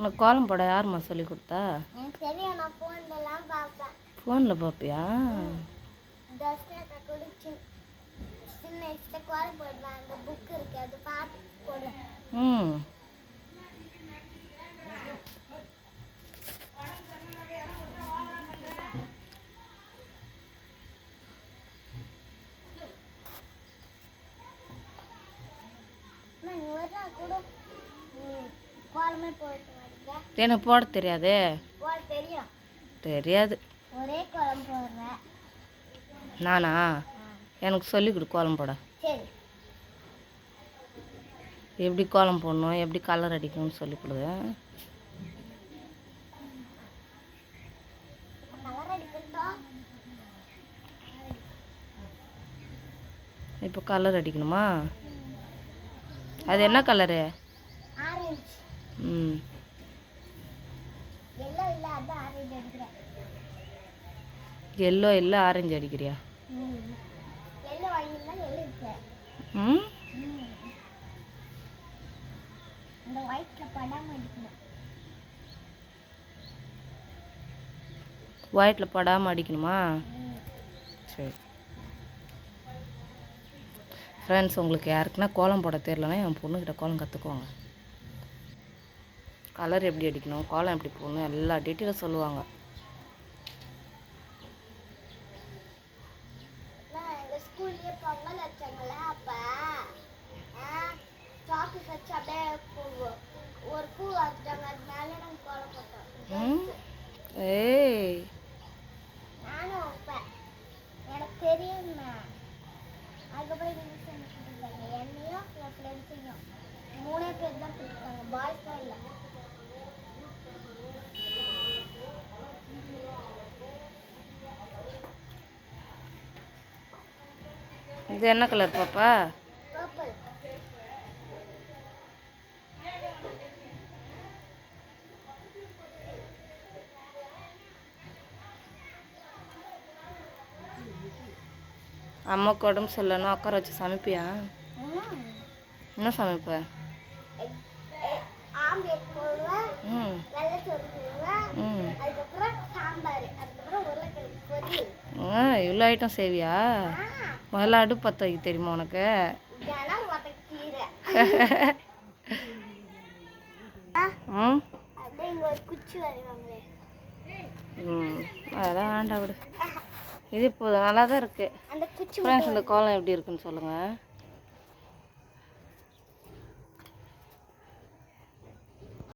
உனக்கு கோலம் போட யாரும்மா சொல்லி கொடுத்தா? ஃபோனில் பார்ப்பியா? ம். கோலமே மாட்டேங்க எனக்கு போட தெரியாதே. தெரியாது. நானா? எனக்கு சொல்லி கொடு கோலம் போட. எப்படி கோலம் போடணும்? எப்படி கலர் அடிக்கணும்னு சொல்லி கொடு. கலர் அடிக்கட்டும் இப்போ கலர் அடிக்கணுமா? அது என்ன கலரு ம். எல்லோ எல்லாம் ஆரஞ்சு எல்லோ ஆரஞ்சு அடிக்கிறியா? ம். எல்லோ இந்த படாமல் அடிக்கணும்? அடிக்கணுமா சரி. ஃப்ரெண்ட்ஸ் உங்களுக்கு யாருக்குன்னா கோலம் போட தெரிலனா என் பொண்ணுக்கிட்ட கோலம் கற்றுக்கோங்க கலர் எப்படி அடிக்கணும் கோலம் எப்படி போடணும் எல்லா டீட்டெயிலும் சொல்லுவாங்க. நான் எங்கள் ஸ்கூல்லேயே பொங்கல் இது என்ன கலர் பாப்பா? பர்பிள் அம்மாவுக்கு உடம்பு சரியில்லைன்னா உட்கார வச்சு சமைப்பியா? என்ன சமைப்ப? இவ்வளோ ஐட்டம் செய்வியா முதல்ல அடுப்பு பற்ற வைக்க தெரியுமா உனக்கு? ம். ம். அதெல்லாம் வேண்டாம் விடு. இது இப்போ நல்லா தான் இருக்குது ஃப்ரெண்ட்ஸ் இந்த கோலம் எப்படி இருக்குன்னு சொல்லுங்கள்